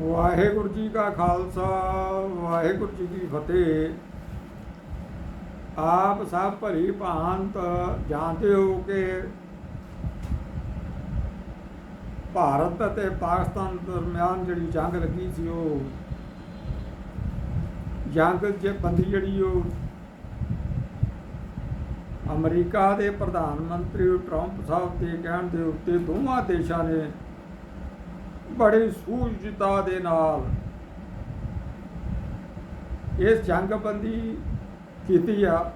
ਵਾਹਿਗੁਰੂ ਜੀ ਕਾ ਖਾਲਸਾ, ਵਾਹਿਗੁਰੂ ਜੀ ਕੀ ਫਤਿਹ। ਆਪ ਸਭ ਭਰੀ ਭਾਂਤ ਜਾਣਦੇ ਹੋ ਕਿ ਭਾਰਤ ਅਤੇ ਪਾਕਿਸਤਾਨ ਦਰਮਿਆਨ ਜਿਹੜੀ ਜੰਗ ਲੱਗੀ ਸੀ ਉਹ, ਜੰਗ ਜੇ ਬੰਦੀ ਜਿਹੜੀ ਉਹ ਅਮਰੀਕਾ ਦੇ ਪ੍ਰਧਾਨ ਮੰਤਰੀ ਟਰੰਪ ਸਾਹਿਬ ਦੇ ਕਹਿਣ ਦੇ ਉੱਤੇ ਦੋਵਾਂ ਦੇਸ਼ਾਂ ਨੇ ਬੜੀ ਸੂਝਤਾ ਦੇ ਨਾਲ ਇਸ ਜੰਗਬੰਦੀ ਕੀਤੀ ਆ।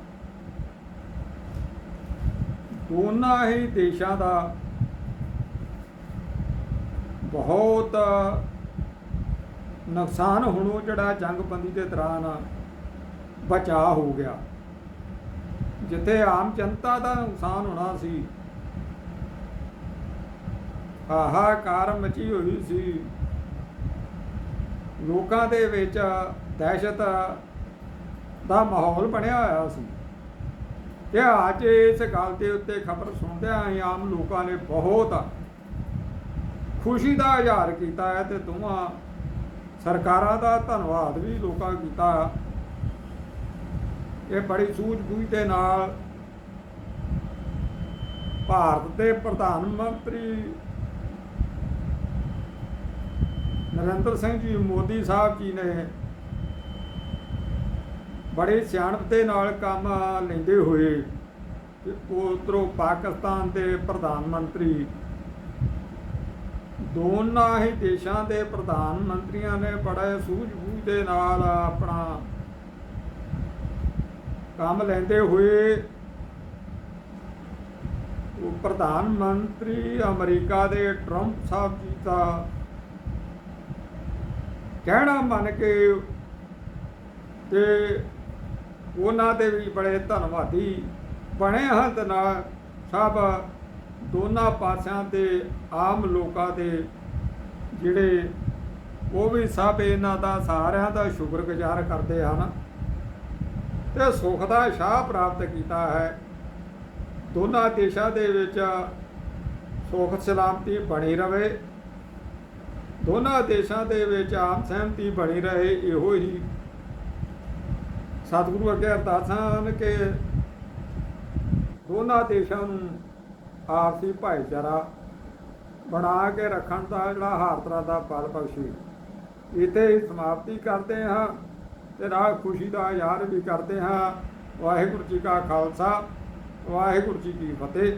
ਦੋਨਾਂ ਹੀ ਦੇਸ਼ਾਂ ਦਾ ਬਹੁਤ ਨੁਕਸਾਨ ਹੋਣੋਂ ਜਿਹੜਾ ਜੰਗਬੰਦੀ ਦੇ ਦੌਰਾਨ ਬਚਾਅ ਹੋ ਗਿਆ। ਜਿੱਥੇ ਆਮ ਜਨਤਾ ਦਾ ਨੁਕਸਾਨ ਹੋਣਾ ਸੀ ਹਾਹਾਕਾਰ ਮਚੀ ਹੋਈ ਸੀ। ਲੋਕਾਂ ਦੇ ਵਿੱਚ ਦਹਿਸ਼ਤ ਦਾ ਮਾਹੌਲ ਬਣਿਆ ਹੋਇਆ ਸੀ। ਤੇ ਅੱਜ ਇਸ ਗੱਲ ਦੇ ਉੱਤੇ ਖਬਰ ਸੁਣਦਿਆਂ ਹੀ ਆਮ ਲੋਕਾਂ ਨੇ ਬਹੁਤ ਖੁਸ਼ੀ ਦਾ ਇਜ਼ਹਾਰ ਕੀਤਾ ਹੈ ਤੇ ਦੋਵਾਂ ਸਰਕਾਰਾਂ ਦਾ ਧੰਨਵਾਦ ਵੀ ਲੋਕਾਂ ਕੀਤਾ। ਇਹ ਬੜੀ ਸੂਝ-ਬੂਝ ਦੇ ਨਾਲ ਭਾਰਤ ਦੇ ਪ੍ਰਧਾਨ ਮੰਤਰੀ ਨਰਿੰਦਰ ਸਿੰਘ ਜੀ, ਮੋਦੀ ਸਾਹਿਬ ਜੀ ਨੇ ਬੜੇ ਸਿਆਣਪ ਦੇ ਨਾਲ ਕੰਮ ਲੈਂਦੇ ਹੋਏ ਤੇ ਪਾਕਿਸਤਾਨ ਦੇ ਪ੍ਰਧਾਨ ਮੰਤਰੀ ਦੋਨਾਂ ਹੀ ਦੇਸ਼ਾਂ ਦੇ ਪ੍ਰਧਾਨ ਮੰਤਰੀਆਂ ਨੇ ਬੜੇ ਸੂਝ-ਬੂਝ ਦੇ ਨਾਲ ਆਪਣਾ ਕੰਮ ਲੈਂਦੇ ਹੋਏ ਉਹ ਪ੍ਰਧਾਨ ਮੰਤਰੀ ਅਮਰੀਕਾ ਦੇ ਟਰੰਪ ਸਾਹਿਬ ਜੀ ਦਾ ਕਹਿਣਾ ਮੰਨ ਕੇ ਤੇ ਉਹਨਾਂ ਦੇ ਵੀ ਬੜੇ ਧੰਨਵਾਦੀ ਬਣੇ ਹਨ ਤੇ ਨਾਲ ਸਭ ਦੋਨਾਂ ਪਾਸਿਆਂ ਤੇ ਆਮ ਲੋਕਾਂ ਦੇ ਜਿਹੜੇ ਉਹ ਵੀ ਸਭ ਇਹਨਾਂ ਦਾ ਸਾਰਿਆਂ ਦਾ ਸ਼ੁਕਰਗੁਜ਼ਾਰ ਕਰਦੇ ਹਨ ਤੇ ਸੁਖ ਦਾ ਸ਼ਾਹ ਪ੍ਰਾਪਤ ਕੀਤਾ ਹੈ। ਦੋਨਾਂ ਦੇਸ਼ਾਂ ਦੇ ਵਿੱਚ ਸੁਖ ਸਲਾਮਤੀ ਬਣੀ ਰਵੇ। ਦੋਨਾਂ ਦੇਸ਼ਾਂ ਦੇ ਵਿੱਚ ਆਮ ਸਹਿਮਤੀ ਬਣੀ ਰਹੇ, ਇਹੋ ਹੀ। ਸਤਿਗੁਰੂ ਅੱਗੇ ਅਰਦਾਸਾਂ ਹਨ ਕਿ ਦੋਨਾਂ ਦੇਸ਼ਾਂ ਨੂੰ ਆਪਸੀ ਭਾਈਚਾਰਾ ਬਣਾ ਕੇ ਰੱਖਣ ਦਾ ਜਿਹੜਾ ਹਰ ਤਰ੍ਹਾਂ ਦਾ ਬਲ ਬਖਸ਼ੇ। ਇੱਥੇ ਹੀ ਸਮਾਪਤੀ ਕਰਦੇ ਹਾਂ ਤੇ ਨਾਲ ਖੁਸ਼ੀ ਦਾ ਇਜ਼ਹਾਰ ਵੀ ਕਰਦੇ ਹਾਂ। ਵਾਹਿਗੁਰੂ ਜੀ ਕਾ ਖਾਲਸਾ, ਵਾਹਿਗੁਰੂ ਜੀ ਕੀ ਫਤਿਹ।